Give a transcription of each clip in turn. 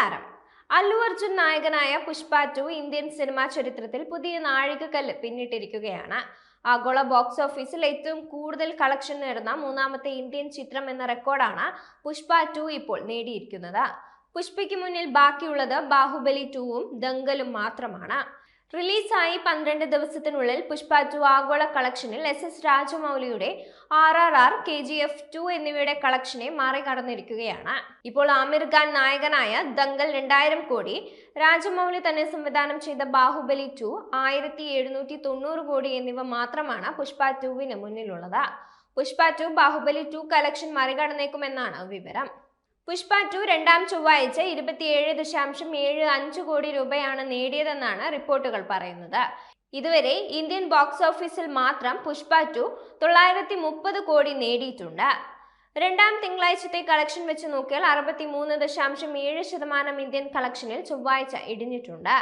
നമസ്കാരം. അല്ലു അർജുൻ നായകനായ Pushpa to Indian cinema ചരിത്രത്തിൽ പുതിയ നാഴികക്കല്ല് പിന്നിട്ടിരിക്കുകയാണ്. ആഗോള ബോക്സ് ഓഫീസിൽ ഏറ്റവും കൂടുതൽ കളക്ഷൻ നേടുന്ന മൂന്നാമത്തെ ഇന്ത്യൻ ചിത്രം എന്ന റെക്കോർഡാണ് പുഷ്പ ടു ഇപ്പോൾ നേടിയിരിക്കുന്നത്. പുഷ്പയ്ക്ക് മുന്നിൽ ബാക്കിയുള്ളത് ബാഹുബലി ടുവും ദങ്കലും മാത്രമാണ്. റിലീസായി പന്ത്രണ്ട് ദിവസത്തിനുള്ളിൽ പുഷ്പ ടു ആഗോള കളക്ഷനിൽ S S രാജമൗലിയുടെ R R R K G F two എന്നിവയുടെ കളക്ഷനെ മറികടന്നിരിക്കുകയാണ്. ഇപ്പോൾ ആമിർ ഖാൻ നായകനായ ദങ്കൽ രണ്ടായിരം കോടി രാജമൗലി തന്നെ സംവിധാനം ചെയ്ത ബാഹുബലി ടു ആയിരത്തി എഴുന്നൂറ്റി തൊണ്ണൂറ് കോടി എന്നിവ മാത്രമാണ് പുഷ്പ ടുവിന് മുന്നിലുള്ളത്. Pushpa two Baahubali two collection മറികടന്നേക്കുമെന്നാണ് വിവരം. പുഷ്പ ടു രണ്ടാം ചൊവ്വാഴ്ച ഇരുപത്തിയേഴ് ദശാംശം ഏഴ് അഞ്ച് കോടി രൂപയാണ് നേടിയതെന്നാണ് റിപ്പോർട്ടുകൾ പറയുന്നത്. ഇതുവരെ ഇന്ത്യൻ ബോക്സ് ഓഫീസിൽ മാത്രം പുഷ്പ ടു തൊള്ളായിരത്തി മുപ്പത് കോടി നേടിയിട്ടുണ്ട്. രണ്ടാം തിങ്കളാഴ്ചത്തെ കളക്ഷൻ വെച്ച് നോക്കിയാൽ അറുപത്തി മൂന്ന് ദശാംശം ഏഴ് ശതമാനം ഇന്ത്യൻ കളക്ഷനിൽ ചൊവ്വാഴ്ച ഇടിഞ്ഞിട്ടുണ്ട്.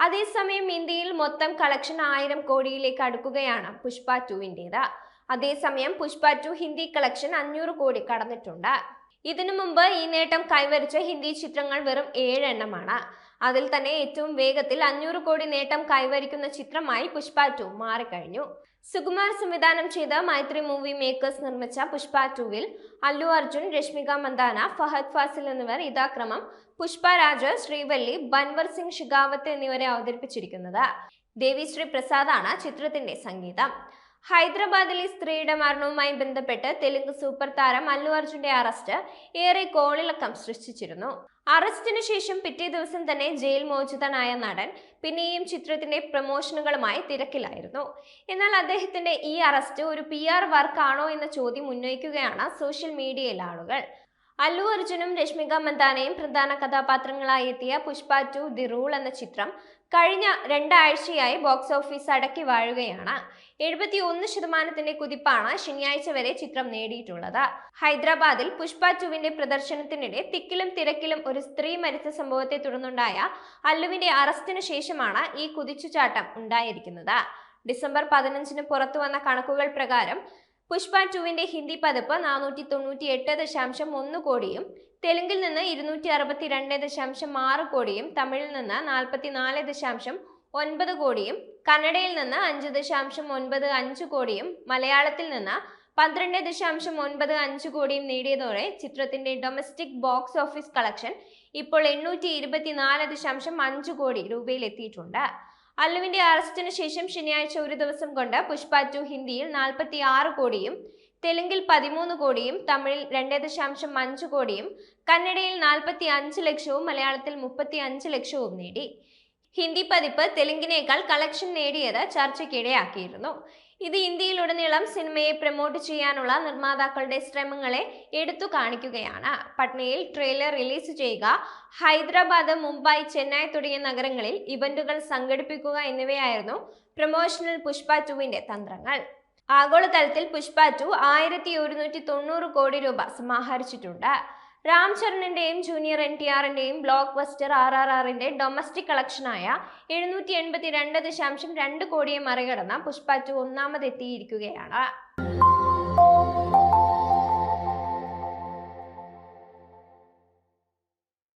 അതേസമയം ഇന്ത്യയിൽ മൊത്തം കളക്ഷൻ ആയിരം കോടിയിലേക്ക് അടുക്കുകയാണ് പുഷ്പ ടുവിന്റേത്. അതേസമയം പുഷ്പ ടു ഹിന്ദി കളക്ഷൻ അഞ്ഞൂറ് കോടി കടന്നിട്ടുണ്ട്. ഇതിനു മുമ്പ് ഈ നേട്ടം കൈവരിച്ച ഹിന്ദി ചിത്രങ്ങൾ വെറും ഏഴെണ്ണമാണ്. അതിൽ തന്നെ ഏറ്റവും വേഗത്തിൽ അഞ്ഞൂറ് കോടി നേട്ടം കൈവരിക്കുന്ന ചിത്രമായി പുഷ്പ ടു മാറിക്കഴിഞ്ഞു. സുകുമാർ സംവിധാനം ചെയ്ത മൈത്രി മൂവി മേക്കേഴ്സ് നിർമ്മിച്ച പുഷ്പ ടുവിൽ അല്ലു അർജുൻ രശ്മിക മന്ദാന ഫഹദ് ഫാസിൽ എന്നിവർ ഇതാക്രമം പുഷ്പ രാജ് ശ്രീവല്ലി ബൻവർ സിംഗ് ഷിഗാവത്ത് എന്നിവരെ അവതരിപ്പിച്ചിരിക്കുന്നത്. ദേവിശ്രീ പ്രസാദാണ് ചിത്രത്തിന്റെ സംഗീതം. ഹൈദരാബാദിലെ സ്ത്രീയുടെ മരണവുമായി ബന്ധപ്പെട്ട് തെലുങ്ക് സൂപ്പർ താരം അല്ലു അർജുന്റെ അറസ്റ്റ് ഏറെ കോളിളക്കം സൃഷ്ടിച്ചിരുന്നു. അറസ്റ്റിന് ശേഷം പിറ്റേ ദിവസം തന്നെ ജയിൽ മോചിതനായ നടൻ പിന്നെയും ചിത്രത്തിന്റെ പ്രമോഷനുകളുമായി തിരക്കിലായിരുന്നു. എന്നാൽ അദ്ദേഹത്തിന്റെ ഈ അറസ്റ്റ് ഒരു പി ആർ വർക്കാണോ എന്ന ചോദ്യം ഉന്നയിക്കുകയാണ് സോഷ്യൽ മീഡിയയിൽ ആളുകൾ. അല്ലു അർജുനും രശ്മിക മന്ദാനയും പ്രധാന കഥാപാത്രങ്ങളായി എത്തിയ പുഷ്പ ടു ദി റൂൾ എന്ന ചിത്രം കഴിഞ്ഞ രണ്ടാഴ്ചയായി ബോക്സ് ഓഫീസ് അടക്കി വാഴുകയാണ്. എഴുപത്തി ഒന്ന് ശതമാനത്തിന്റെ കുതിപ്പാണ് ശനിയാഴ്ച വരെ ചിത്രം നേടിയിട്ടുള്ളത്. ഹൈദരാബാദിൽ പുഷ്പ ടുവിന്റെ പ്രദർശനത്തിനിടെ തിക്കിലും തിരക്കിലും ഒരു സ്ത്രീ മരിച്ച സംഭവത്തെ തുടർന്നുണ്ടായ അല്ലുവിന്റെ അറസ്റ്റിനു ശേഷമാണ് ഈ കുതിച്ചുചാട്ടം ഉണ്ടായിരിക്കുന്നത്. ഡിസംബർ പതിനഞ്ചിന് പുറത്തു വന്ന കണക്കുകൾ പ്രകാരം പുഷ്പ ടുവിന്റെ ഹിന്ദി പതിപ്പ് നാനൂറ്റി തൊണ്ണൂറ്റി എട്ട് ദശാംശം ഒന്ന് കോടിയും തെലുങ്കിൽ നിന്ന് ഇരുന്നൂറ്റി അറുപത്തി രണ്ട് ദശാംശം ആറ് കോടിയും തമിഴിൽ നിന്ന് നാൽപ്പത്തി നാല് ദശാംശം ഒൻപത് കോടിയും കന്നഡയിൽ നിന്ന് അഞ്ച് ദശാംശം ഒൻപത് അഞ്ച് കോടിയും മലയാളത്തിൽ നിന്ന് പന്ത്രണ്ട് ദശാംശം ഒൻപത് അഞ്ച് കോടിയും നേടിയതോടെ ചിത്രത്തിന്റെ ഡൊമസ്റ്റിക് ബോക്സ് ഓഫീസ് കളക്ഷൻ ഇപ്പോൾ എണ്ണൂറ്റി ഇരുപത്തിനാല് ദശാംശം അഞ്ച് കോടി രൂപയിൽ എത്തിയിട്ടുണ്ട് അല്ലുവിന്റെ അറസ്റ്റിന് ശേഷം ശനിയാഴ്ച ഒരു ദിവസം കൊണ്ട് പുഷ്പ ടു ഹിന്ദിയിൽ നാൽപ്പത്തി ആറ് കോടിയും തെലുങ്കിൽ പതിമൂന്ന് കോടിയും തമിഴിൽ രണ്ട് ദശാംശം അഞ്ച് കോടിയും കന്നഡയിൽ നാൽപ്പത്തി അഞ്ച് ലക്ഷവും മലയാളത്തിൽ മുപ്പത്തി അഞ്ച് ലക്ഷവും നേടി. ഹിന്ദി പതിപ്പ് തെലുങ്കിനേക്കാൾ കളക്ഷൻ നേടിയത് ചർച്ചയ്ക്കിടയാക്കിയിരുന്നു. ഇത് ഇന്ത്യയിലുടനീളം സിനിമയെ പ്രമോട്ട് ചെയ്യാനുള്ള നിർമ്മാതാക്കളുടെ ശ്രമങ്ങളെ എടുത്തു കാണിക്കുകയാണ്. പട്നയിൽ ട്രെയിലർ റിലീസ് ചെയ്യുക ഹൈദരാബാദ് മുംബൈ ചെന്നൈ തുടങ്ങിയ നഗരങ്ങളിൽ ഇവന്റുകൾ സംഘടിപ്പിക്കുക എന്നിവയായിരുന്നു പ്രൊമോഷണൽ പുഷ്പ ടുവിന്റെ തന്ത്രങ്ങൾ. ആഗോളതലത്തിൽ പുഷ്പ ടു ആയിരത്തി ഒരുന്നൂറ്റി തൊണ്ണൂറ് കോടി രൂപ സമാഹരിച്ചിട്ടുണ്ട്. രാം ചരണിന്റെയും ജൂനിയർ എൻ ടി ആറിന്റെയും ബ്ലോക്ക് ബസ്റ്റർ ആർ ആർ ആറിന്റെ ഡൊമസ്റ്റിക് കളക്ഷനായ എഴുന്നൂറ്റി എൺപത്തി രണ്ട് ദശാംശം രണ്ട് കോടിയെ മറികടന്ന പുഷ്പ ടു ഒന്നാമതെത്തിയിരിക്കുകയാണ്.